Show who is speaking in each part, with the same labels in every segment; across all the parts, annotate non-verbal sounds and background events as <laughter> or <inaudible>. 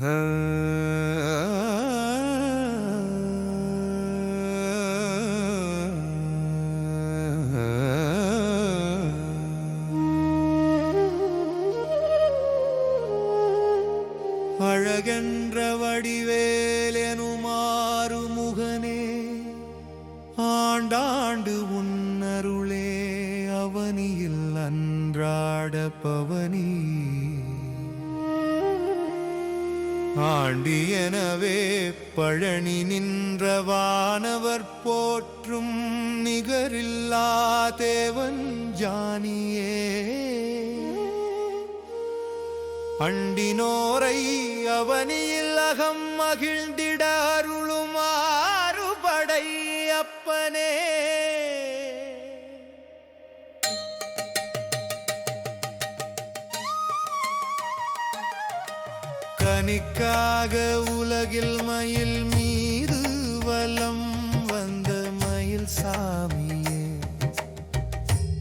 Speaker 1: <laughs> அழகென்ற வடிவேலெனுமாறு முகனே ஆண்டாண்டு உன்னருளே அவனியில் அன்றாட பவனி. ஆண்டியனவே பழனி நின்ற வானவர் போற்றும் நிகரில்லா தேவன் ஜானியே. அண்டினோரை அவனியில் அகம் மகிழ்ந்திட அருளுமாறுபடை அப்பனே. கனிக்காக உலகில் மயில் மீது வலம் வந்த மயில் சாமியே.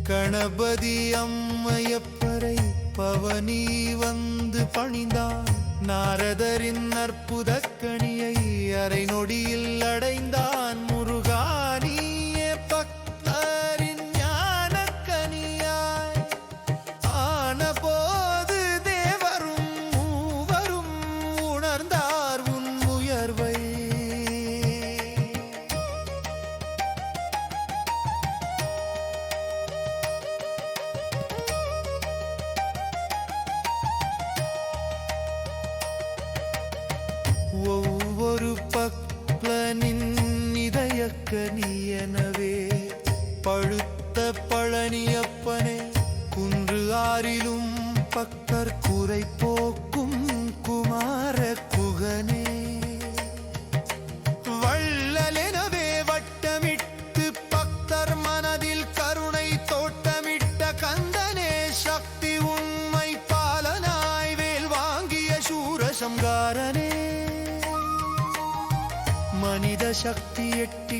Speaker 1: கணபதி அம்மையப்பரை பவனி வந்து பணிந்தான். நாரதரின் அற்புத கணியை அரை நொடியில் அடைந்தான். இதயக்கனியனவே பழுத்த பழனியப்பனே குன்று ஆறிலும் பக்தர் குறை போக்கும் குமார குகனே. வள்ளலெனவே வட்டமிட்டு பக்தர் மனதில் கருணை தோட்டமிட்ட கந்தனே சக்தி உண்மை பாலனாய் வேல் வாங்கிய சூரசங்காரனே மனித சக்தி எட்டி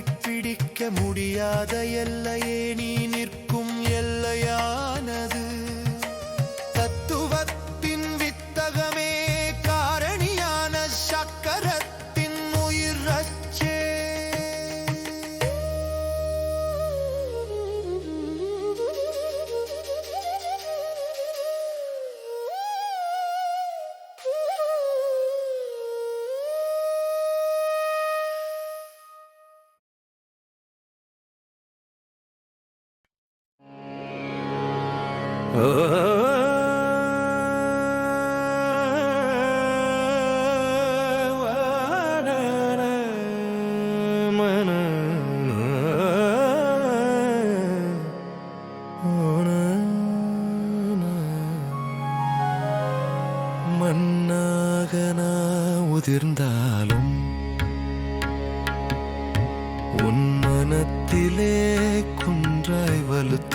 Speaker 1: முடியாத எல்லையே நீ நிற்கும் எல்லையா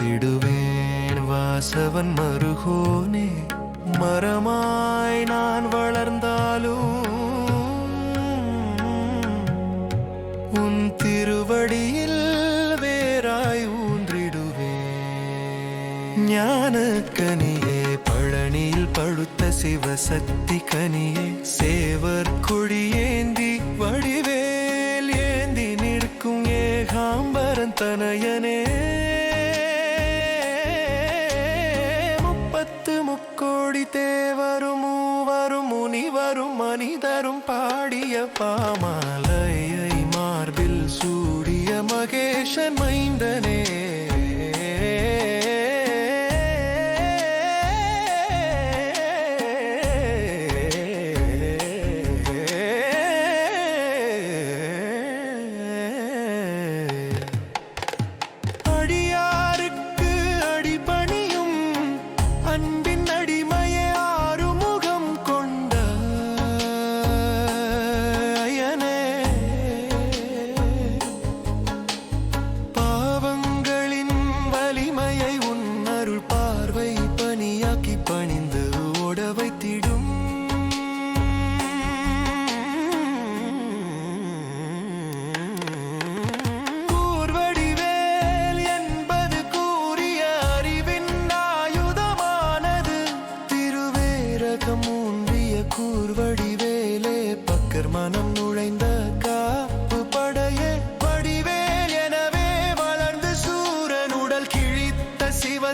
Speaker 1: வலுத்திடுவேன் வாசவன் மருகோனே மரமாய் நான் வளர்ந்தாலும் உன் திருவடியில் வேறாய் ஊன்றிடுவேன். ஞானக்கனியே பழனியில் பழுத்த சிவசக்தி கனியே சேவர் கொடியேந்தி வடிவேல் ஏந்தி நிற்கும் ஏகாம்பரன் தனையனே. முனிவரும் மனிதரும் பாடிய பாமாலையை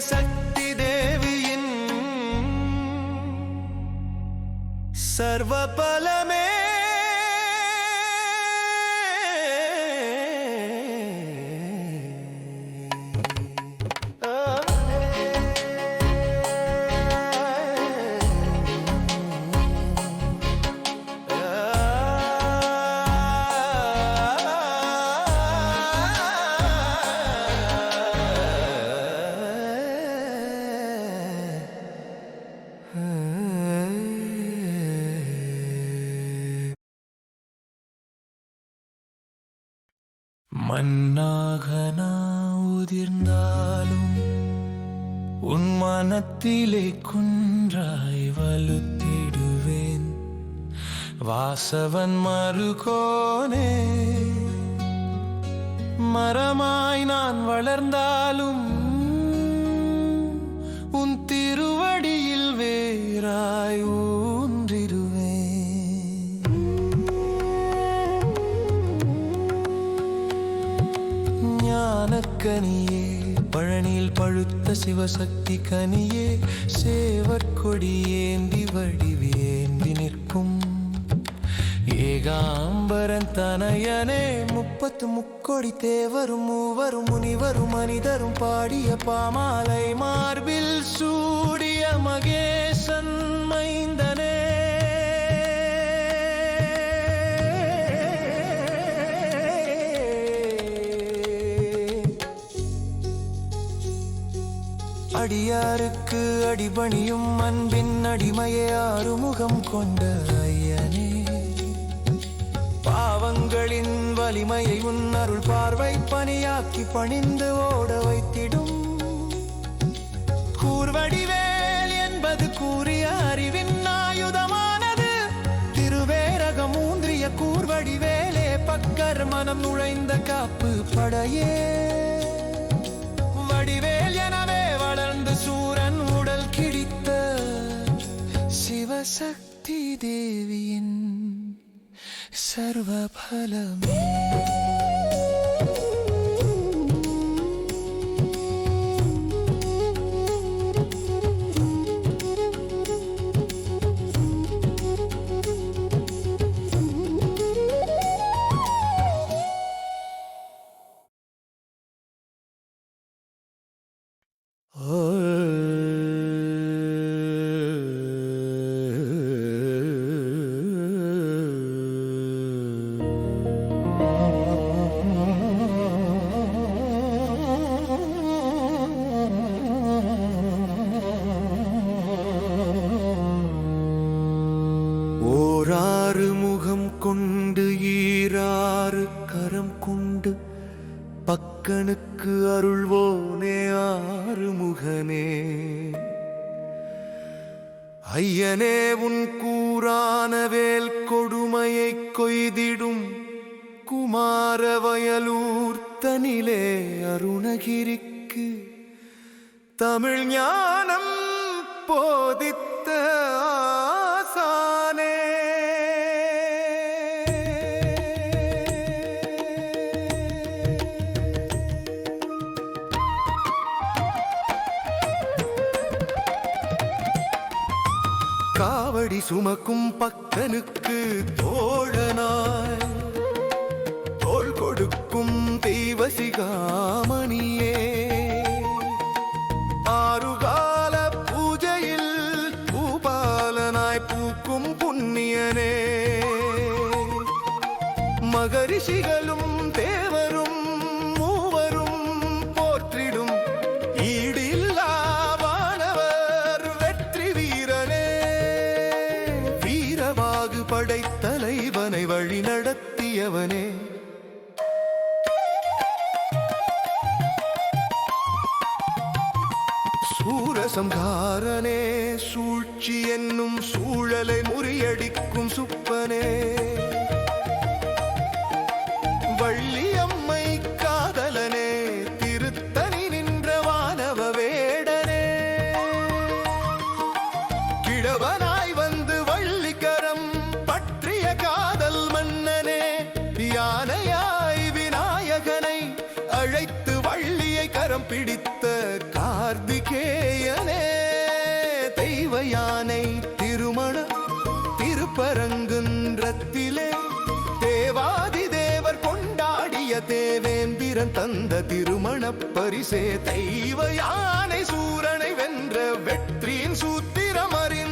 Speaker 1: சக்தி தேவியின் சர்வ பலமே மண்ணாக நான் உதிர்ந்தாலும் உன் மனத்திலே குன்றாய் வலுத்திடுவேன். வாசவன் மறுகோனே மரமாய் நான் வளர்ந்தாலும் கனியே பழனியில் பழுத்த சிவசக்தி கனியே சேவற்கொடி ஏந்தி வடிவேந்தி நிற்கும். ஏகாம்பரன் தனையனே முப்பத்து முக்கொடி தேவரும் மூவரும் முனிவரும் மனிதரும் பாடிய பாமாலை மார்பில் சூடிய மகேசன் மைந்தன. அடியாருக்கு அடிபணியும் அன்பின் அடிமையே ஆறுமுகம் கொண்ட ஐயனே. பாவங்களின் வலிமையை உன் அருள் பார்வை பணியாக்கி பணிந்து ஓட வைத்திடும். கூர்வடிவேல் என்பது கூறிய அறிவின் ஆயுதமானது. திருவேரகம் ஊன்றிய கூர்வடிவேலே பக்கர் மனம் நுழைந்த காப்பு படையே. வடிவேல் என சிவசக்தி தேவியின் சர்வபலமே ஐயனே உன் கூறான வேல் கொடுமையை கொய்திடும். குமார வயலூர் தனிலே அருணகிரிக்கு தமிழ் ஞானம் போதித்த சுமக்கும் பக்கனுக்கு தோழனாய். தோல் கொடுக்கும் தெய்வசிகா பெரியவனே சூரசம்ஹாரனே சூழ்ச்சி என்னும் சூழலை முறியடிக்கும் சுப்பனே. பிடித்த கார்த்திகேயனே தெய்வ யானை திருமண திருப்பரங்குன்றத்திலே தேவாதி தேவர் கொண்டாடிய தேவேந்திரன் தந்த திருமண பரிசே தெய்வ யானை சூரனை வென்ற வெற்றியின் சூத்திரம் அறிந்த